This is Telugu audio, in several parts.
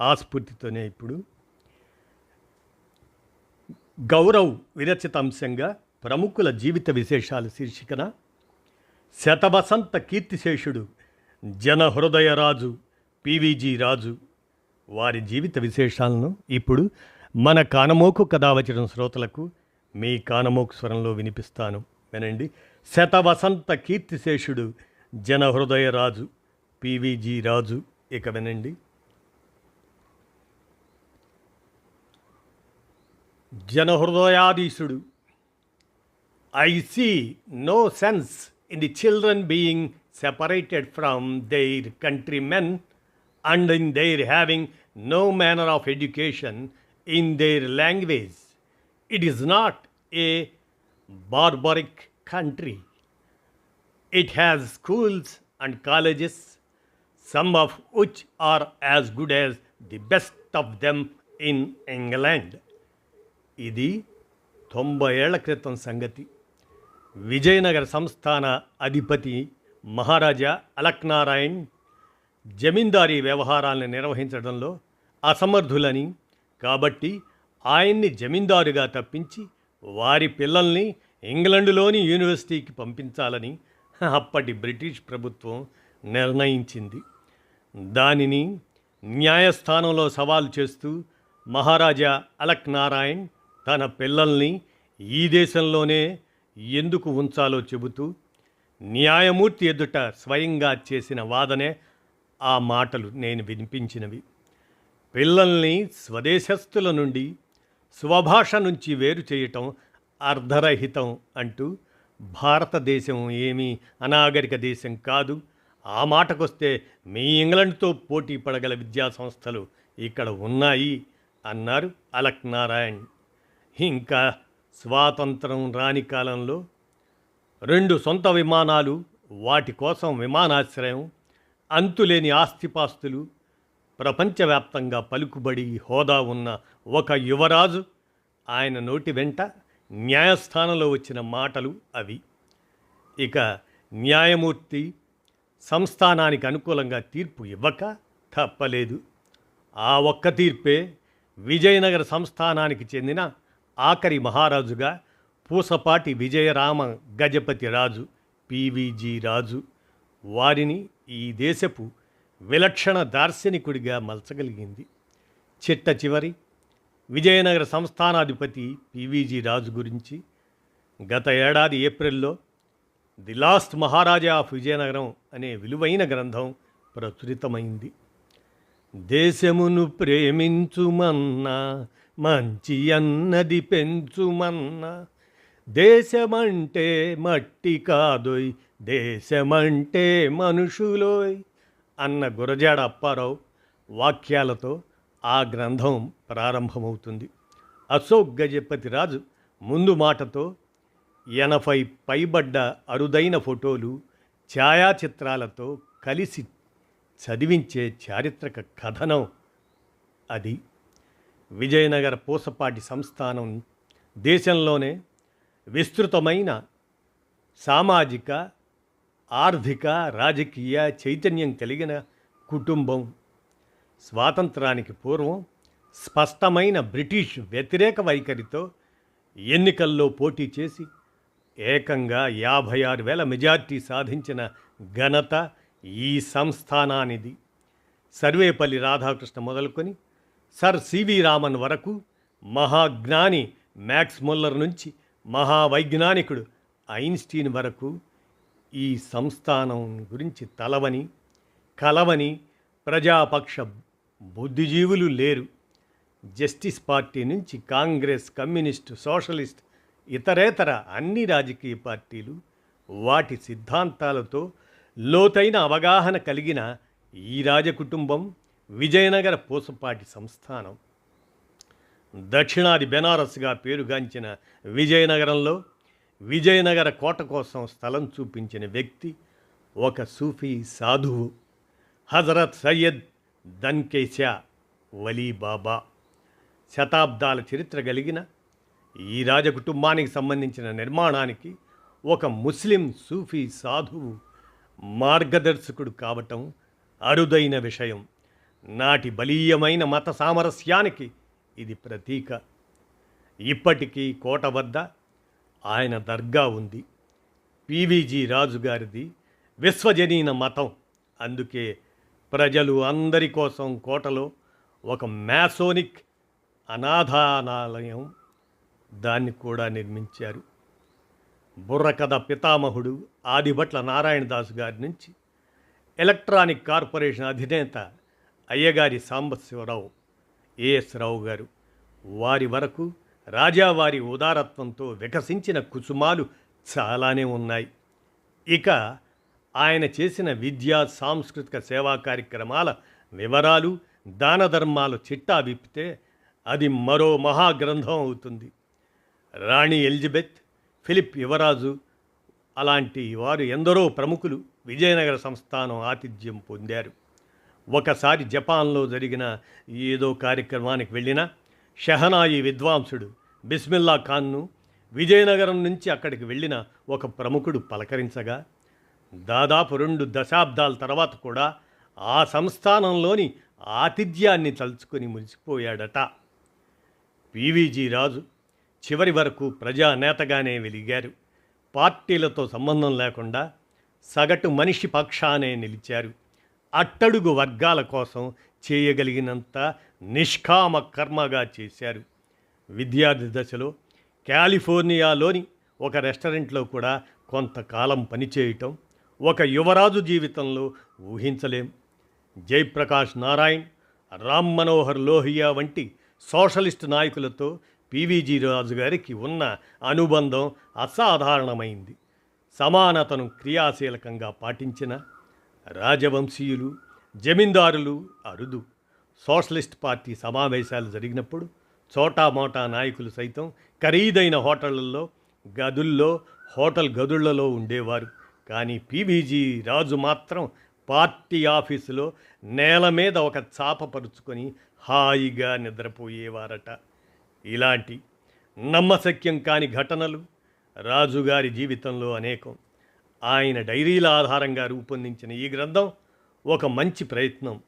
ఆస్ఫూర్తితోనే ఇప్పుడు గౌరవ్ విరచిత అంశంగా ప్రముఖుల జీవిత విశేషాలు శీర్షికన శతవసంత కీర్తిశేషుడు జన హృదయరాజు పివిజి రాజు వారి జీవిత విశేషాలను ఇప్పుడు మన కానమోకు కథావచనం శ్రోతలకు మీ కానమోకు స్వరంలో వినిపిస్తాను. వినండి. శతవసంత కీర్తిశేషుడు జన హృదయరాజు పివిజి రాజు. ఇక వినండి. జనహృదయాధీశుడు I see no sense in the children being separated from their countrymen and in their having no manner of education in their language it is not a barbaric country It has schools and colleges, some of which are as good as the best of them in England. ఇది తొంభై ఏళ్ళ క్రితం సంగతి. విజయనగర సంస్థాన అధిపతి మహారాజా అలక్నారాయణ్ జమీందారీ వ్యవహారాలను నిర్వహించడంలో అసమర్థులని కాబట్టి ఆయన్ని జమీందారుగా తప్పించి వారి పిల్లల్ని ఇంగ్లండ్లోని యూనివర్సిటీకి పంపించాలని అప్పటి బ్రిటిష్ ప్రభుత్వం నిర్ణయించింది. దానిని న్యాయస్థానంలో సవాలు చేస్తూ మహారాజా అలక్ నారాయణ్ తన పిల్లల్ని ఈ దేశంలోనే ఎందుకు ఉంచాలో చెబుతూ న్యాయమూర్తి ఎదుట స్వయంగా చేసిన వాదనే ఆ మాటలు నేను వినిపించినవి. పిల్లల్ని స్వదేశస్థుల నుండి స్వభాష నుంచి వేరు చేయటం అర్ధరహితం అంటూ భారతదేశం ఏమీ అనాగరిక దేశం కాదు. ఆ మాటకొస్తే మీ ఇంగ్లండ్తో పోటీ పడగల విద్యాసంస్థలు ఇక్కడ ఉన్నాయి అన్నారు అలక్ నారాయణ్. ఇంకా స్వాతంత్రం రాని కాలంలో రెండు సొంత విమానాలు వాటి కోసం విమానాశ్రయం అంతులేని ఆస్తిపాస్తులు ప్రపంచవ్యాప్తంగా పలుకుబడి హోదా ఉన్న ఒక యువరాజు ఆయన నోటి వెంట న్యాయస్థానంలో వచ్చిన మాటలు అవి. ఇక న్యాయమూర్తి సంస్థానానికి అనుకూలంగా తీర్పు ఇవ్వక తప్పలేదు. ఆ ఒక్క తీర్పే విజయనగర సంస్థానానికి చెందిన ఆఖరి మహారాజుగా పూసపాటి విజయరామ గజపతి రాజు పీవీజీ రాజు వారిని ఈ దేశపు విలక్షణ దార్శనికుడిగా మలచగలిగింది. చిట్ట చివరి విజయనగర సంస్థానాధిపతి పివిజి రాజు గురించి గత ఏడాది ఏప్రిల్లో the last Maharaja of Vizianagaram అనే విలువైన గ్రంథం ప్రచురితమైంది. దేశమును ప్రేమించుమన్నా మంచి అన్నది పెంచుమన్న. దేశమంటే మట్టి కాదోయ్ దేశమంటే మనుషులోయ్ అన్న గురజాడ అప్పారావు వాక్యాలతో ఆ గ్రంథం ప్రారంభమవుతుంది. అశోక్ గజపతి రాజు ముందు మాటతో ఎనభై పైబడ్డ అరుదైన ఫోటోలు ఛాయాచిత్రాలతో కలిసి చదివించే చారిత్రక కథనం అది. విజయనగర పూసపాటి సంస్థానం దేశంలోనే విస్తృతమైన సామాజిక ఆర్థిక రాజకీయ చైతన్యం కలిగిన కుటుంబం. స్వాతంత్రానికి పూర్వం స్పష్టమైన బ్రిటిష్ వ్యతిరేక వైఖరితో ఎన్నికల్లో పోటీ చేసి ఏకంగా యాభై ఆరు వేల మెజార్టీ సాధించిన ఘనత ఈ సంస్థానానిది. సర్వేపల్లి రాధాకృష్ణ మొదలుకొని సర్ సివి రామన్ వరకు మహాజ్ఞాని మ్యాక్స్ ముల్లర్ నుంచి మహావైజ్ఞానికుడు ఐన్స్టీన్ వరకు ఈ సంస్థానం గురించి తలవని కలవని ప్రజాపక్ష బుద్ధిజీవులు లేరు. జస్టిస్ పార్టీ నుంచి కాంగ్రెస్ కమ్యూనిస్టు సోషలిస్ట్ ఇతరేతర అన్ని రాజకీయ పార్టీలు వాటి సిద్ధాంతాలతో లోతైన అవగాహన కలిగిన ఈ రాజకుటుంబం విజయనగర పూసపాటి సంస్థానం. దక్షిణాది బెనారస్గా పేరుగాంచిన విజయనగరంలో విజయనగర కోట కోసం స్థలం చూపించిన వ్యక్తి ఒక సూఫీ సాధువు హజరత్ సయ్యద్ దన్కేశా వలీ బాబా. శతాబ్దాల చరిత్ర కలిగిన ఈ రాజకుటుంబానికి సంబంధించిన నిర్మాణానికి ఒక ముస్లిం సూఫీ సాధువు మార్గదర్శకుడు కావటం అరుదైన విషయం. నాటి బలీయమైన మత సామరస్యానికి ఇది ప్రతీక. ఇప్పటికీ కోట వద్ద ఆయన దర్గా ఉంది. పీవీజీ రాజు గారిది విశ్వజనీన మతం. అందుకే ప్రజలు అందరి కోసం కోటలో ఒక మ్యాసోనిక్ అనాథానాలయం దాన్ని కూడా నిర్మించారు. బుర్రకథ పితామహుడు ఆదిభట్ల నారాయణదాసు గారి నుంచి ఎలక్ట్రానిక్ కార్పొరేషన్ అధినేత అయ్యగారి సాంబశివరావు ఏఎస్ రావు గారు. వారి వరకు రాజావారి ఉదారత్వంతో వికసించిన కుసుమాలు చాలానే ఉన్నాయి. ఇక ఆయన చేసిన విద్యా సాంస్కృతిక సేవా కార్యక్రమాల వివరాలు దాన ధర్మాలు చిట్టా విప్పితే అది మరో మహాగ్రంథం అవుతుంది. రాణి ఎలిజబెత్ ఫిలిప్ యువరాజు అలాంటి వారు ఎందరో ప్రముఖులు విజయనగర సంస్థానం ఆతిథ్యం పొందారు. ఒకసారి జపాన్లో జరిగిన ఏదో కార్యక్రమానికి వెళ్ళిన షహనాయి విద్వాంసుడు బిస్మిల్లా ఖాన్ను విజయనగరం నుంచి అక్కడికి వెళ్ళిన ఒక ప్రముఖుడు పలకరించగా దాదాపు రెండు దశాబ్దాల తర్వాత కూడా ఆ సంస్థానంలోని ఆతిథ్యాన్ని తలుచుకొని మురిసిపోయాడట. పీవీజీ రాజు చివరి వరకు ప్రజానేతగానే వెలిగారు. పార్టీలతో సంబంధం లేకుండా సగటు మనిషి పక్షానే నిలిచారు. అట్టడుగు వర్గాల కోసం చేయగలిగినంత నిష్కామ కర్మగా చేశారు. విద్యార్థి దశలో కాలిఫోర్నియాలోని ఒక రెస్టారెంట్లో కూడా కొంతకాలం పనిచేయటం ఒక యువరాజు జీవితంలో ఊహించలేం. జయప్రకాష్ నారాయణ్ రామ్ మనోహర్ లోహియా వంటి సోషలిస్ట్ నాయకులతో పీవీజీ రాజు గారికి ఉన్న అనుబంధం అసాధారణమైంది. సమానతను క్రియాశీలకంగా పాటించిన రాజవంశీయులు జమీందారులు అరుదు. సోషలిస్ట్ పార్టీ సమావేశాలు జరిగినప్పుడు చోటా మోటా నాయకులు సైతం ఖరీదైన హోటళ్ళలో గదుల్లో హోటల్ గదుళ్ళలో ఉండేవారు. కానీ పీబీజీ రాజు మాత్రం పార్టీ ఆఫీసులో నేల మీద ఒక చాప పరుచుకొని హాయిగా నిద్రపోయేవారట. ఇలాంటి నమ్మశక్యం కాని ఘటనలు రాజుగారి జీవితంలో అనేకం. ఆయన డైరీల ఆధారంగా రూపొందించిన ఈ గ్రంథం ఒక మంచి ప్రయత్నం.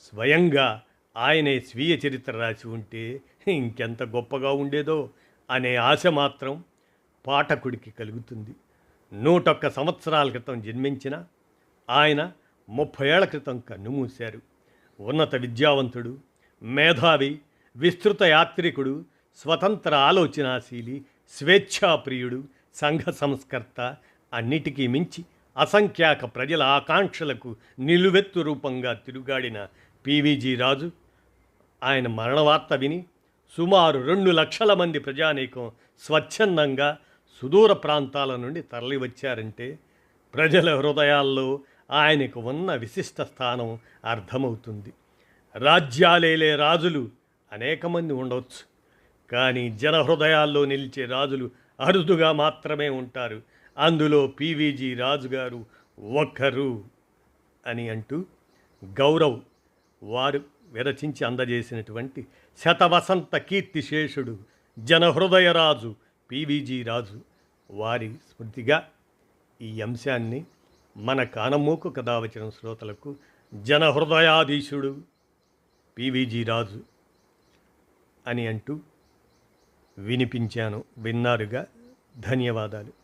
స్వయంగా ఆయనే స్వీయ చరిత్ర రాసి ఉంటే ఇంకెంత గొప్పగా ఉండేదో అనే ఆశ మాత్రం పాఠకుడికి కలుగుతుంది. నూటొక్క సంవత్సరాల క్రితం జన్మించిన ఆయన ముప్పై ఏళ్ళ క్రితం కన్నుమూశారు ఉన్నత విద్యావంతుడు మేధావి విస్తృత యాత్రికుడు స్వతంత్ర ఆలోచనాశీలి స్వేచ్ఛాప్రియుడు సంఘ సంస్కర్త అన్నిటికీ మించి అసంఖ్యాక ప్రజల ఆకాంక్షలకు నిలువెత్తు రూపంగా తిరుగాడిన పీవీజీ రాజు ఆయన మరణవార్త విని సుమారు రెండు లక్షల మంది ప్రజానీకం స్వచ్ఛందంగా సుదూర ప్రాంతాల నుండి తరలివచ్చారంటే ప్రజల హృదయాల్లో ఆయనకు ఉన్న విశిష్ట స్థానం అర్థమవుతుంది. రాజ్యాలేలే రాజులు అనేక మంది ఉండవచ్చు కానీ జన హృదయాల్లో నిలిచే రాజులు అరుదుగా మాత్రమే ఉంటారు. అందులో పీవీజీ రాజుగారు ఒక్కరు అని అంటూ గౌరవ్ వారు విరచించి అందజేసినటువంటి శతవసంత కీర్తిశేషుడు జనహృదయరాజు పీవీజీ రాజు వారి స్మృతిగా ఈ అంశాన్ని మన కానమూకు కథావచన శ్రోతలకు జనహృదయాధీశుడు పీవీజీ రాజు అని అంటూ వినిపించాను. విన్నారుగా? ధన్యవాదాలు.